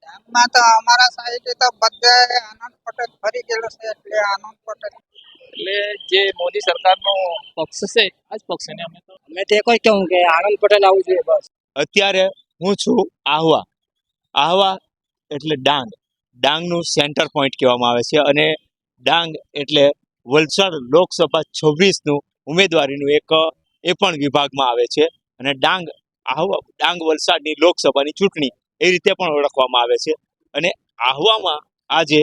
ડાંગમાં તો અમારા સાઈડે તો બધે આનંદ પટેલ ફરી ગયેલો છે એટલે આનંદ પટેલ. એટલે જે મોદી સરકારનો પક્ષ છે આ જ પક્ષ છે અમે તો? અમે તો કોઈ કહું કે આનંદ પટેલ આવવું જોઈએ બસ. અત્યારે હું છું આહવા. આહવા એટલે ડાંગ. ડાંગનું સેન્ટર પોઈન્ટ કહેવામાં આવે છે અને ડાંગ એટલે વલસાડ લોકસભા છવ્વીસનું ઉમેદવારીનું એક, એ પણ વિભાગમાં આવે છે. અને ડાંગ, આહવા, ડાંગ વલસાડની લોકસભાની ચૂંટણી એ રીતે પણ ઓળખવામાં આવે છે. અને આહવામાં આજે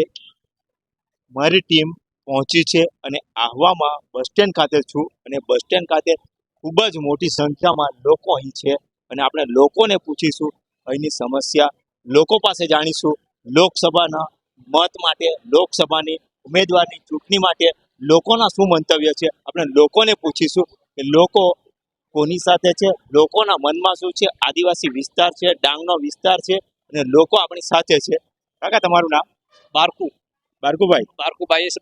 મારી ટીમ પહોંચી છે અને આહવામાં બસ સ્ટેન્ડ ખાતે છું અને બસ સ્ટેન્ડ ખાતે ખૂબ જ મોટી સંખ્યામાં લોકો અહીં છે. અને આપણે લોકોને પૂછીશું, અહીંની સમસ્યા, લોકો પાસે જાણીશું, લોકસભાના મત માટે, લોકસભાની ઉમેદવારની ચૂંટણી માટે લોકોના શું મંતવ્ય છે? આપણે લોકોને પૂછીશું કે લોકો કોની સાથે છે? લોકોના મનમાં શું છે? આદિવાસી વિસ્તાર છે ડાંગનો વિસ્તાર છે અને લોકો આપણી સાથે છે. કાકા તમારું નામ? બારકુ. બારકુભાઈ. બારકુભાઈ એસ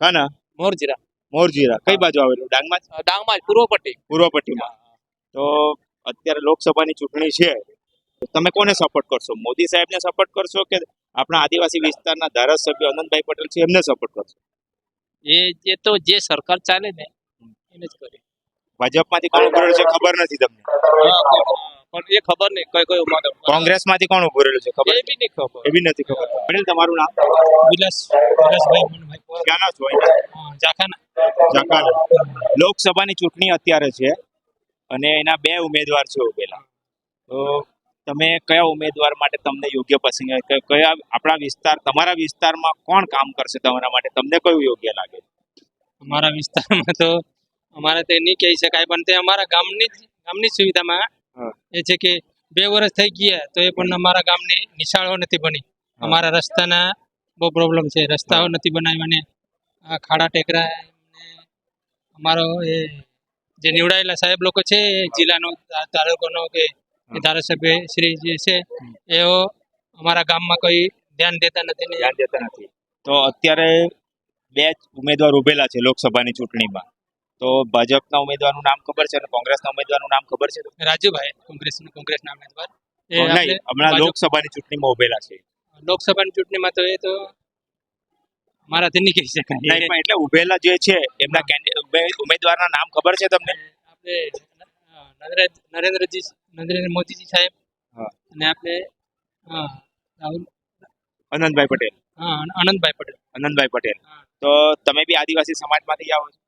કાના? મોરજીરા. મોરજીરા. કઈ બાજુ આવેલું? ડાંગમાં ડાંગમાં પૂર્વ પટ્ટી પૂર્વ પટ્ટીમાં તો અત્યારે લોકસભાની ચૂંટણી છે. તમે કોને સપોર્ટ કરશો? મોદી સાહેબને સપોર્ટ કરશો કે આપણા આદિવાસી વિસ્તારના ધારાસભ્ય અનંતભાઈ પટેલ છે? એમને સપોર્ટ કરશો? એ જે તો જે સરકાર ચાલે ને એને જ કરે ભાજપમાંથી કોણ ઉભરેલું છે ખબર નથી તમને? પણ એ ખબર નહીં કઈ કઈ કોંગ્રેસમાંથી કોણ ઉભરેલું છે ખબર? એ બી નહીં ખબર. એ બી નથી ખબર. પટેલ તમારું નામ? વિલાસ વિલાસભાઈ મનભાઈ ક્યાંના છો અહીંયા? હા, જાખાના લોકસભાની ચૂંટણી અત્યારે છે અને એના બે ઉમેદવાર છે ઉભેલા. તો તમે કયા ઉમેદવાર માટે તમને યોગ્ય પસંદ કયા આપણા વિસ્તાર તમારા વિસ્તારમાં કોણ કામ કરશે તમારા માટે? તમને કયું યોગ્ય લાગે? અમારા વિસ્તારમાં તો અમારે તે નહીં કહી શકાય પણ તે અમારા ગામની ગામની સુવિધામાં એ છે કે બે વર્ષ થઈ ગયા તો એ પણ અમારા ગામની નિશાળો નથી બની. અમારા રસ્તાના બહુ પ્રોબ્લેમ છે. રસ્તાઓ નથી બનાવ્યા અને આ ખાડા ટેકરા અમારો એ જે નીવડાયેલા સાહેબ લોકો છે જિલ્લાનો તાલુકોનો કે. ધારાસભ્ય શ્રી જે છે એઓ અમારા ગામમાં કોઈ ધ્યાન દેતા નથી ધ્યાન દેતા નથી. તો અત્યારે બે ઉમેદવાર ઉભેલા છે લોકસભાની ચૂંટણીમાં. તો ભાજપના ઉમેદવારનું નામ ખબર છે અને કોંગ્રેસના ઉમેદવારનું નામ ખબર છે? રાજુભાઈ કોંગ્રેસ કોંગ્રેસના ઉમેદવાર. એ નહીં હમણાં લોકસભાની ચૂંટણીમાં ઉભેલા છે. લોકસભાની ચૂંટણીમાં તો એ તો મારાથી નહીં કહી શકાય. નહીં એટલે ઉભેલા જે છે એમના ઉમેદવારના નામ ખબર છે તમને? આપણે નરેન્દ્રજી નરેન્દ્ર મોદીજી સાહેબ અને આપણે રાહુલ અનંતભાઈ પટેલ. હા અનંતભાઈ પટેલ. અનંતભાઈ પટેલ. તો તમે બી આદિવાસી સમાજમાંથી આવો છો?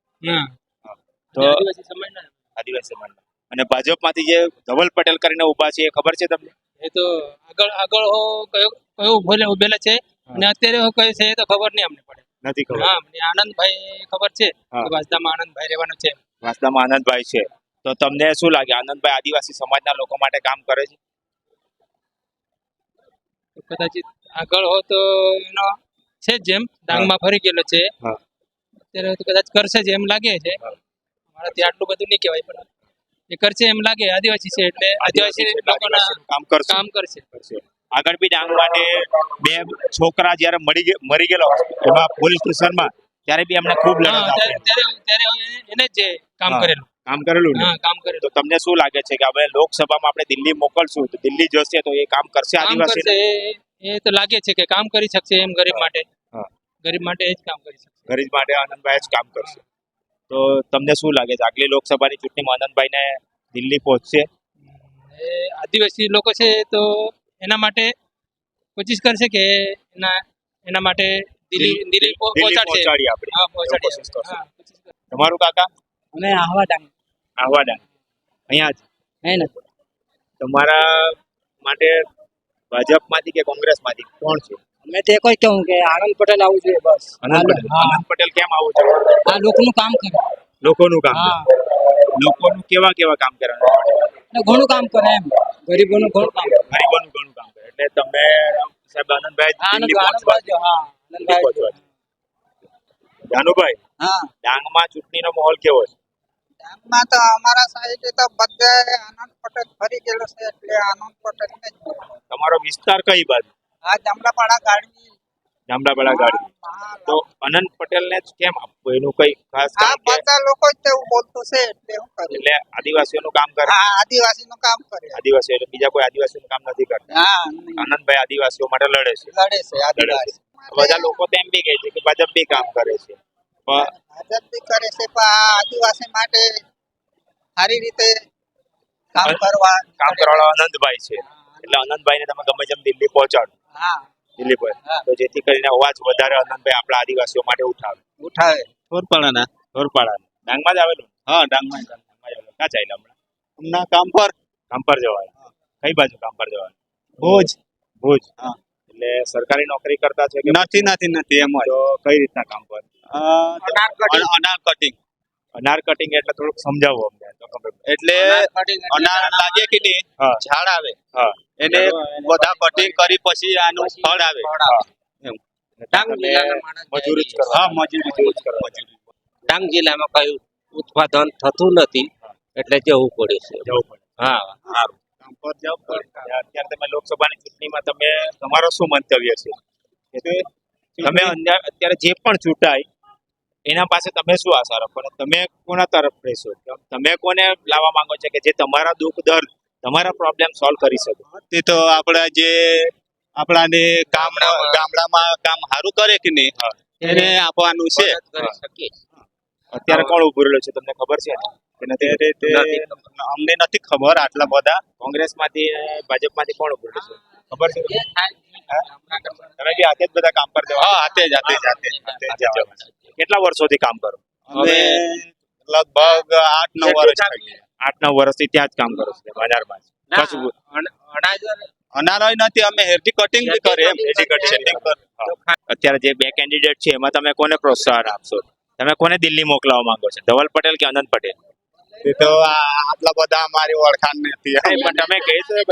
તો આદિવાસી સમાજના આદિવાસી સમાજના. અને ભાજપમાંથી જે ધવલ પટેલ કરીને ઊભા છે એ ખબર છે તમને? એ તો આગળ આગળ હો કયો કયો ઉભેલા ઉભેલા છે. અને અત્યારે હો કયો છે એ તો ખબર નહીં અમને પડે. નથી ખબર. હા મને આનંદભાઈ ખબર છે વાસદામાં આનંદભાઈ રહેવાનો છે વાસદામાં આનંદભાઈ છે. તો તમને શું લાગે? આનંદભાઈ આદિવાસી સમાજના લોકો માટે કામ કરે છે? કદાચ આગળ હો તો એનો છે જેમ ડાંગમાં ફરી ગયેલો છે. અત્યારે તો કદાચ કરશે જ એમ લાગે છે. હા. મારાથી આટલું બધું નહીં કહેવાય પણ એ કરશે એમ લાગે આદિવાસી છે એટલે આદિવાસી લોકોના કામ કરશે. કામ કરશે. આગળ બી ડાંગ માટે બે છોકરા જ્યારે મરી મરી ગયેલો એમાં પોલીસ સ્ટેશનમાં ત્યારે બી એમને ખૂબ લડત ત્યારે એને જે કામ કરેલું. કામ કરેલું ને? કામ કરેલું. તો તમને શું લાગે છે કે હવે લોકસભામાં આપણે દિલ્હી મોકલશું? તો દિલ્હી જશે તો એ કામ કરશે આદિવાસી એ- તો લાગે છે કે કામ કરી શકશે એમ ગરીબ માટે. ગરીબ માટે એ જ કામ કરી શકશે. ગરીબ માટે આનંદભાઈ જ કામ કરશે. તો તમને શું લાગે છે? આગલી લોકસભાની ચૂંટણીમાં આનંદભાઈને દિલ્હી પહોંચશે? આદિવાસી લોકો છે તો એના માટે કોશિશ કરશે કે એના એના માટે દિલ્હી દિલ્હી પહોંચાડશે. આપણે. હા. તમારું કાકા? અમે આહવા ડાંગ આહવા અહીંયા જ. હે ને તમારા માટે ભાજપમાંથી કે કોંગ્રેસમાંથી કોણ છે? અમે તો કોઈ કહું કે આનંદ પટેલ આવું જોઈએ બસ. આનંદ પટેલ. કેમ આવું છે આ લોકોનું કામ કરે. લોકોનું કામ લોકોનું કેવા કેવા કામ કરવાનું? ઘણું કામ કરે એમ. ગરીબોનું ઘણું કામ કરે. ગરીબોનું ઘણું કામ કરે. એટલે તમે સાહેબ આનંદભાઈ આનંદભાઈ જાનુભાઈ હા. ડાંગમાં ચૂંટણીનો માહોલ કેવો છે? ડાંગમાં તો અમારા સાઈડ તો બધે આનંદ પટેલ ફરી ગયેલો છે એટલે આનંદ પટેલ ને તમારો વિસ્તાર કઈ બાજુ? આ જામડાપાડા ગાડી. જામડાપાડા ગાડી. તો અનંત પટેલને જ કેમ આપવું એનું કઈ ખાસ આ બધા લોકો જ તેવું બોલતું છે એટલે હું કરું. એટલે આદિવાસીઓનું કામ કરે? હા આદિવાસી નું કામ કરે. આદિવાસીઓ એટલે બીજા કોઈ આદિવાસીઓનું કામ નથી કરતા? હા આનંદભાઈ આદિવાસીઓ માટે લડે છે. લડે છે આદિવાસી બધા લોકો તો એમ બી કહે છે કે ભાજપ બી કામ કરે છે. ભાજપ બી કરે છે પણ આ આદિવાસી માટે સારી રીતે કામ કરવા કામ કરવાવાળા આનંદભાઈ છે. એટલે આનંદભાઈને તમે ગમે જેમ દિલ્હી પહોંચાડો. હા. દિલ્હી પર. તો જેથી કરીને અવાજ વધારે આનંદભાઈ આપણા આદિવાસીઓ માટે ઉઠાવે. ઉઠાવે. થોરપાડાના ઢોરપાડા ડાંગમાં જ આવેલું હા ડાંગમાં ડાંગમાં જ આવેલું. ક્યાં ચાલ્યા હમણાં? હમણાં કામ પર. કામ પર જવાય. કઈ બાજુ કામ પર જવાય? ભુજ. ભુજ. હા. એટલે સરકારી નોકરી કરતા છે કે નથી નથી નથી એમ તો કઈ રીતના કામ પર? અનાર કટિંગ અનાર કટિંગ એટલે થોડુંક સમજાવો અમને. એટલે અનાર લાગે કે નહીં? ઝાડ આવે. એને બધા કટિંગ કરી પછી આનું ફળ આવે. મજૂરી હા મજૂરી ડાંગ જિલ્લામાં કયું ઉત્પાદન થતું નથી એટલે જવું પડે છે. જવું પડે. હા. સારું. કામ પર જવું પડે. અત્યારે તમે લોકસભાની ચૂંટણીમાં તમે તમારો શું મંતવ્ય છે? કે તમે અન્ય- અત્યારે જે પણ ચૂંટાય એના પાસે તમે શું આશા રાખો? અને તમે કોના તરફ રહેશો? તમે કોને લાવવા માંગો છો કે જે તમારા દુઃખ દર્દ તમારા પ્રોબ્લેમ સોલ્વ કરી શકો? તે તો આપણા જે આપણાને કામ ગામડામાં કામ સારું કરે કે નહીં એને આપવાનું છે. અત્યારે કોણ ઉભું રહેલું છે? તમને ખબર છે? તે અમને નથી ખબર આટલા બધા. કોંગ્રેસમાંથી ભાજપ ભાજપમાંથી કોણ ઉભું રહેલું છે? ખબર છે? તમે બી હાથે જ બધા કામ પર જવા હા હાથે જ હાથે જ હાથે જ. કેટલા વર્ષોથી કામ કરો? અમે લગભગ આઠ નવ વર્ષ આઠ નવ વર્ષથી ત્યાં જ કામ કરો છો બજારમાં? અનારોય નથી અમે હેરથી કટિંગ બી કરીએ એમ. હેરથી હા. અત્યારે જે બે કેન્ડિડેટ છે એમાં તમે કોને પ્રોત્સાહન આપશો? તમે કોને દિલ્હી મોકલાવવા માંગો છો? ધવલ પટેલ કે અનંત પટેલ? એ તો આટલા બધા અમારી ઓળખાણ નથી. પણ તમે કહી શકો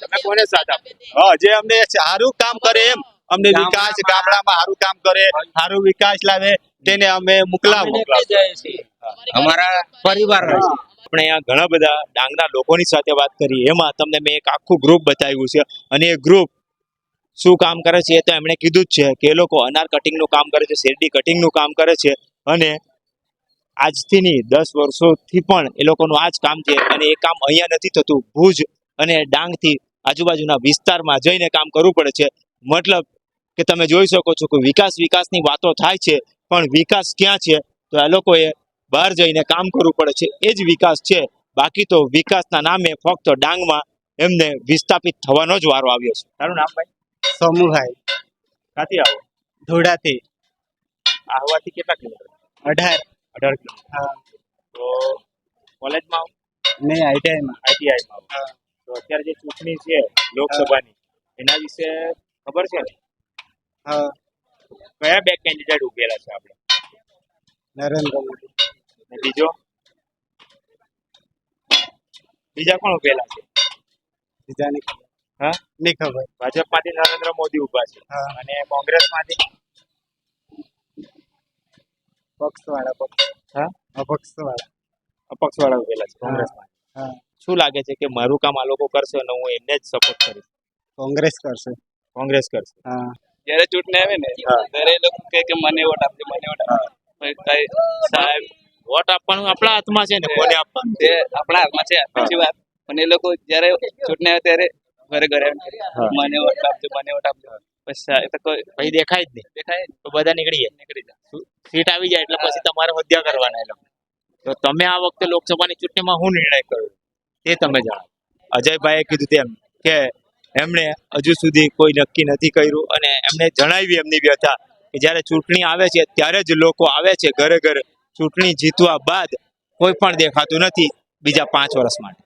તમે કોને સાથ આપો? હા જે અમને સારું કામ કરે એમ. અમને વિકાસ ગામડામાં સારું કામ કરે સારું વિકાસ લાવે તેને અમે મોકલાવો અમારા પરિવાર આપણે અહીંયા ઘણા બધા ડાંગના લોકોની સાથે વાત કરી. એમાં તમને મેં એક આખું ગ્રુપ બતાવ્યું છે. અને એ ગ્રુપ શું કામ કરે છે એ તો એમણે કીધું જ છે કે એ લોકો અનાર કટિંગનું કામ કરે છે શેરડી કટિંગનું કામ કરે છે. અને આજથી નહીં દસ વર્ષોથી પણ એ લોકોનું આ જ કામ છે. અને એ કામ અહીંયા નથી થતું. ભુજ અને ડાંગથી આજુબાજુના વિસ્તારમાં જઈને કામ કરવું પડે છે. મતલબ કે તમે જોઈ શકો છો કે વિકાસ વિકાસની વાતો થાય છે પણ વિકાસ ક્યાં છે? તો આ લોકોએ બહાર જઈને કામ કરવું પડે છે. એ જ વિકાસ છે. બાકી તો વિકાસના નામે ફક્ત ડાંગમાં એમને વિસ્થાપિત થવાનો જ વારો આવ્યો છે. તારું નામ ભાઈ? સોમુભાઈ. ક્યાંથી આવો? ધોડાથી આવવાથી કેટલા કિલોમીટર? અઢાર. અઢાર કિલોમીટર. તો કોલેજમાં નહીં આઈટીઆઈમાં. આઈટીઆઈમાં તો અત્યારે જે ચૂંટણી છે લોકસભાની એના વિશે ખબર છે ને? હા. કયા બે કેન્ડિડેટ ઉભેલા છે આપણે? નરેન્દ્ર મોદી. અને બીજો? બીજા કોણ ઉભેલા છે? બીજાની ખબર. હા? ની ખબર. ભાજપમાંથી નરેન્દ્ર મોદી ઊભા છે. અને અને કોંગ્રેસમાંથી? પક્ષ વાળા પક્ષ. હા? અપક્ષ વાળા અપક્ષ વાળા ઉભેલા છે કોંગ્રેસમાં. હા. શું લાગે છે કે મારું કામ આ લોકો કરશે અને હું એમને જ સપોર્ટ કરીશ? કોંગ્રેસ કરશે. કોંગ્રેસ કરશે. હા. જયારે ચૂંટણી આવે ને ત્યારે એ લોકો કહે કે મને વોટ આપજો મને વોટ આપજો. સાહેબ વોટ આપવાનું આપણા હાથમાં છે ને કોને આપવાનું? તે આપણા હાથમાં છે પછી વાત. પણ એ લોકો જયારે ચૂંટણી આવે ત્યારે ઘરે ઘરે હા. મને વોટ આપજો મને વોટ આપજો. પછી તો કોઈ પછી દેખાય જ નહીં. દેખાય તો બધા નીકળી જાય. નીકળી જાય સીટ આવી જાય એટલે પછી તમારે હોદ્યા કરવાના એ લોકો. તો તમે આ વખતે લોકસભાની ચૂંટણીમાં શું નિર્ણય કર્યો? તે તમે જણાવો. અજયભાઈએ કીધું તેમ કે એમણે હજુ સુધી કોઈ નક્કી નથી કર્યું અને એમણે જણાવી એમની વ્યથા કે જ્યારે ચૂંટણી આવે છે ત્યારે જ લોકો આવે છે ઘરે ઘરે. ચૂંટણી જીતવા બાદ કોઈ પણ દેખાતું નથી બીજા પાંચ વર્ષ માટે.